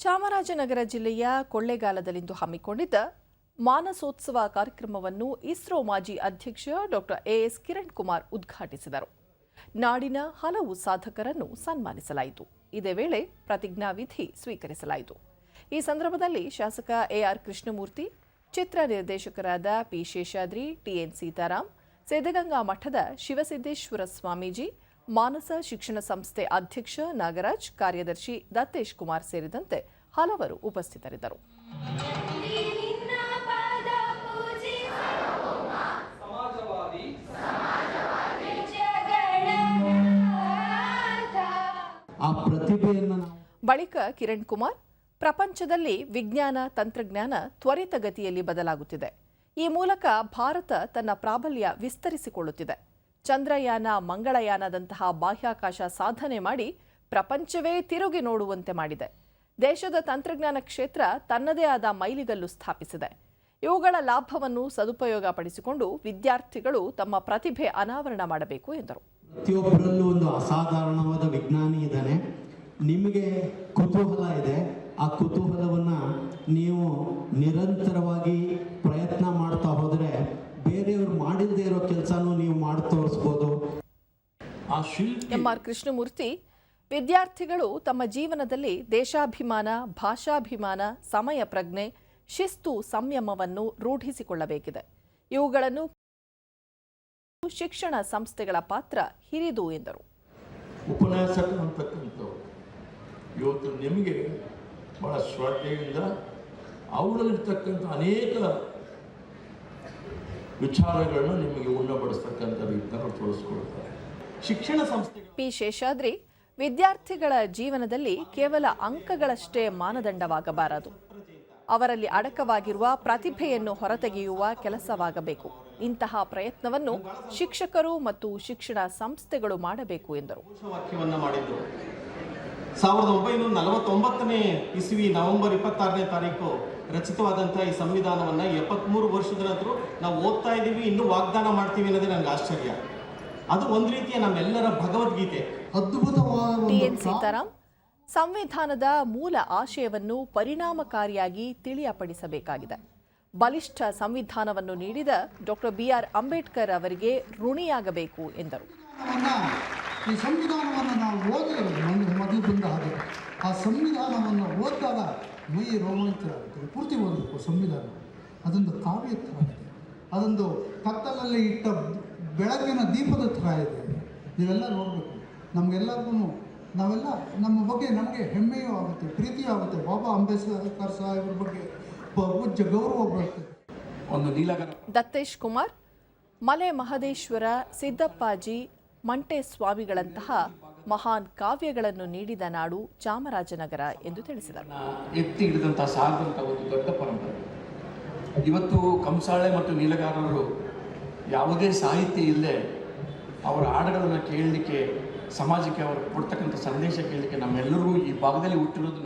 ಚಾಮರಾಜನಗರ ಜಿಲ್ಲೆಯ ಕೊಳ್ಳೇಗಾಲದಲ್ಲಿಂದು ಹಮ್ಮಿಕೊಂಡಿದ್ದ ಮಾನಸೋತ್ಸವ ಕಾರ್ಯಕ್ರಮವನ್ನು ಇಸ್ರೋ ಮಾಜಿ ಅಧ್ಯಕ್ಷ ಡಾಕ್ಟರ್ ಎಎಸ್ ಕಿರಣ್ ಕುಮಾರ್ ಉದ್ಘಾಟಿಸಿದರು. ನಾಡಿನ ಹಲವು ಸಾಧಕರನ್ನು ಸನ್ಮಾನಿಸಲಾಯಿತು. ಇದೇ ವೇಳೆ ಪ್ರತಿಜ್ಞಾವಿಧಿ ಸ್ವೀಕರಿಸಲಾಯಿತು. ಈ ಸಂದರ್ಭದಲ್ಲಿ ಶಾಸಕ ಎಆರ್ ಕೃಷ್ಣಮೂರ್ತಿ, ಚಿತ್ರ ನಿರ್ದೇಶಕರಾದ P Seshadri T N Seetharam, Siddaganga ಮಠದ ಶಿವಸಿದ್ದೇಶ್ವರ ಸ್ವಾಮೀಜಿ ಮಾನಸ ಶಿಕ್ಷಣ ಸಂಸ್ಥೆ ಅಧ್ಯಕ್ಷ ನಾಗರಾಜ್ ಕಾರ್ಯದರ್ಶಿ ದತ್ತೇಶ್ ಕುಮಾರ್ ಸೇರಿದಂತೆ ಹಲವರು ಉಪಸ್ಥಿತರಿದ್ದರು. ಬಳಿಕ ಕಿರಣ್ ಕುಮಾರ್ ಪ್ರಪಂಚದಲ್ಲಿ ವಿಜ್ಞಾನ ತಂತ್ರಜ್ಞಾನ ತ್ವರಿತಗತಿಯಲ್ಲಿ ಬದಲಾಗುತ್ತಿದೆ. ಈ ಮೂಲಕ ಭಾರತ ತನ್ನ ಪ್ರಾಬಲ್ಯ ವಿಸ್ತರಿಸಿಕೊಳ್ಳುತ್ತಿದೆ. ಚಂದ್ರಯಾನ ಮಂಗಳಯಾನದಂತಹ ಬಾಹ್ಯಾಕಾಶ ಸಾಧನೆ ಮಾಡಿ ಪ್ರಪಂಚವೇ ತಿರುಗಿ ನೋಡುವಂತೆ ಮಾಡಿದೆ. ದೇಶದ ತಂತ್ರಜ್ಞಾನ ಕ್ಷೇತ್ರ ತನ್ನದೇ ಆದ ಮೈಲಿಗಲ್ಲು ಸ್ಥಾಪಿಸಿದೆ. ಇವುಗಳ ಲಾಭವನ್ನು ಸದುಪಯೋಗ ಪಡಿಸಿಕೊಂಡು ವಿದ್ಯಾರ್ಥಿಗಳು ತಮ್ಮ ಪ್ರತಿಭೆ ಅನಾವರಣ ಮಾಡಬೇಕು ಎಂದರು. ಪ್ರತಿಯೊಬ್ಬರಲ್ಲೂ ಒಂದು ಅಸಾಧಾರಣವಾದ ವಿಜ್ಞಾನಿ ಇದ್ದಾನೆ. ನಿಮಗೆ ಕುತೂಹಲ ಇದೆ. ಆ ಕುತೂಹಲವನ್ನು ನೀವು ನಿರಂತರವಾಗಿ ಪ್ರಯತ್ನ ಮಾಡ್ತಾ ಹೋದರೆ ಮಾಡಿಲ್ಲದೆ ಇರೋ ಕೆಲಸನೂ ನೀವು ಮಾಡಿ ತೋರಿಸ್ಬೋದು. ಆ ಶಿಲ್ಪಿ ಎಂಆರ್ ಕೃಷ್ಣಮೂರ್ತಿ ವಿದ್ಯಾರ್ಥಿಗಳು ತಮ್ಮ ಜೀವನದಲ್ಲಿ ದೇಶಾಭಿಮಾನ ಭಾಷಾಭಿಮಾನ ಸಮಯ ಪ್ರಜ್ಞೆ ಶಿಸ್ತು ಸಂಯಮವನ್ನು ರೂಢಿಸಿಕೊಳ್ಳಬೇಕಿದೆ. ಇವುಗಳನ್ನು ಶಿಕ್ಷಣ ಸಂಸ್ಥೆಗಳ ಪಾತ್ರ ಹಿರಿದು ಎಂದರು. ಉಪನ್ಯಾಸಕ ಅಂತಕ್ಕಂಥವ್ರು ಇವತ್ತು ನಿಮಗೆ ಬಹಳ ಶ್ರದ್ಧೆಯಿಂದ ಅವರಲ್ಲಿರ್ತಕ್ಕಂಥ ಅನೇಕ ವಿಚಾರಗಳನ್ನ ನಿಮಗೆ ಉಣ್ಣಪಡಿಸ್ತಕ್ಕಂಥ ರೀತಿಯನ್ನು ತೋರಿಸ್ಕೊಳ್ತಾರೆ ಶಿಕ್ಷಣ ಸಂಸ್ಥೆ ಪಿ ಶೇಷಾದ್ರಿ ವಿದ್ಯಾರ್ಥಿಗಳ ಜೀವನದಲ್ಲಿ ಕೇವಲ ಅಂಕಗಳಷ್ಟೇ ಮಾನದಂಡವಾಗಬಾರದು. ಅವರಲ್ಲಿ ಅಡಕವಾಗಿರುವ ಪ್ರತಿಭೆಯನ್ನು ಹೊರತೆಗೆಯುವ ಕೆಲಸವಾಗಬೇಕು. ಇಂತಹ ಪ್ರಯತ್ನವನ್ನು ಶಿಕ್ಷಕರು ಮತ್ತು ಶಿಕ್ಷಣ ಸಂಸ್ಥೆಗಳು ಮಾಡಬೇಕು ಎಂದರು. ಸಾವಿರದ ಒಂಬೈನೂರ ನಲವತ್ತೊಂಬತ್ತನೇ ಇಸ್ವಿ ನವೆಂಬರ್ ಇಪ್ಪತ್ತಾರನೇ ತಾರೀಕು ರಚಿತವಾದಂತಹ ಈ ಸಂವಿಧಾನವನ್ನ ಎಪ್ಪತ್ಮೂರು ವರ್ಷದ ನಂತರ ನಾವು ಓದ್ತಾ ಇದ್ದೀವಿ ಇನ್ನೂ ವಾಗ್ದಾನ ಮಾಡ್ತೀವಿ ಅನ್ನೋದೇ ನನಗೆ ಆಶ್ಚರ್ಯ. ಅದು ಒಂದು ರೀತಿಯ ನಮ್ಮೆಲ್ಲರ ಭಗವದ್ಗೀತೆ. ಅದ್ಭುತವಾದ ಸೀತಾರಾಮ್ ಸಂವಿಧಾನದ ಮೂಲ ಆಶಯವನ್ನು ಪರಿಣಾಮಕಾರಿಯಾಗಿ ತಿಳಿಯಪಡಿಸಬೇಕಾಗಿದೆ. ಬಲಿಷ್ಠ ಸಂವಿಧಾನವನ್ನು ನೀಡಿದ ಡಾಕ್ಟರ್ ಬಿ ಆರ್ ಅಂಬೇಡ್ಕರ್ ಅವರಿಗೆ ಋಣಿಯಾಗಬೇಕು ಎಂದರು. ಈ ಸಂವಿಧಾನವನ್ನು ನಾವು ಓದಿದ್ರೆ ಬಂದ ಹಾಗೆ. ಆ ಸಂವಿಧಾನವನ್ನು ಓದಿದಾಗ ಮೈ ರೋಮಾಂಚನ ಆಗುತ್ತೆ ಪೂರ್ತಿ ಓದಬೇಕು ಸಂವಿಧಾನ ಅದೊಂದು ಕಾವ್ಯ ಥರ ಇದೆ ಅದೊಂದು ಕತ್ತಲಲ್ಲಿ ಇಟ್ಟ ಬೆಳಕಿನ ದೀಪದ ಥರ ಇದೆ ನೀವೆಲ್ಲ ನೋಡಬೇಕು ನಮಗೆಲ್ಲರಿಗೂ ನಾವೆಲ್ಲ ನಮ್ಮ ಬಗ್ಗೆ ನಮಗೆ ಹೆಮ್ಮೆಯೂ ಆಗುತ್ತೆ ಪ್ರೀತಿಯೂ ಆಗುತ್ತೆ ಬಾಬಾ ಅಂಬೇಡ್ಕರ್ ಸಾಹೇಬ್ರ ಬಗ್ಗೆ ಪೂಜ್ಯ ಗೌರವ ಬರುತ್ತೆ ಒಂದು ನೀಲಗರ ದತ್ತೇಶ್ ಕುಮಾರ್ ಮಲೆ ಮಹದೇಶ್ವರ ಸಿದ್ದಪ್ಪಾಜಿ ಮಂಟೇಸ್ವಾಮಿಗಳಂತಹ ಮಹಾನ್ ಕಾವ್ಯಗಳನ್ನು ನೀಡಿದ ನಾಡು ಚಾಮರಾಜನಗರ ಎಂದು ತಿಳಿಸಿದರು. ಎತ್ತಿ ಹಿಡಿದಂತಹ ಸಾರಿದಂಥ ಒಂದು ದೊಡ್ಡ ಪರಂಪರೆ. ಇವತ್ತು ಕಂಸಾಳೆ ಮತ್ತು ನೀಲಗಾರರು ಯಾವುದೇ ಸಾಹಿತ್ಯ ಇಲ್ಲದೆ ಅವರ ಹಾಡುಗಳನ್ನು ಕೇಳಲಿಕ್ಕೆ, ಸಮಾಜಕ್ಕೆ ಅವರು ಕೊಡ್ತಕ್ಕಂಥ ಸಂದೇಶ ಕೇಳಲಿಕ್ಕೆ ನಮ್ಮೆಲ್ಲರೂ ಈ ಭಾಗದಲ್ಲಿ ಹುಟ್ಟಿರೋದು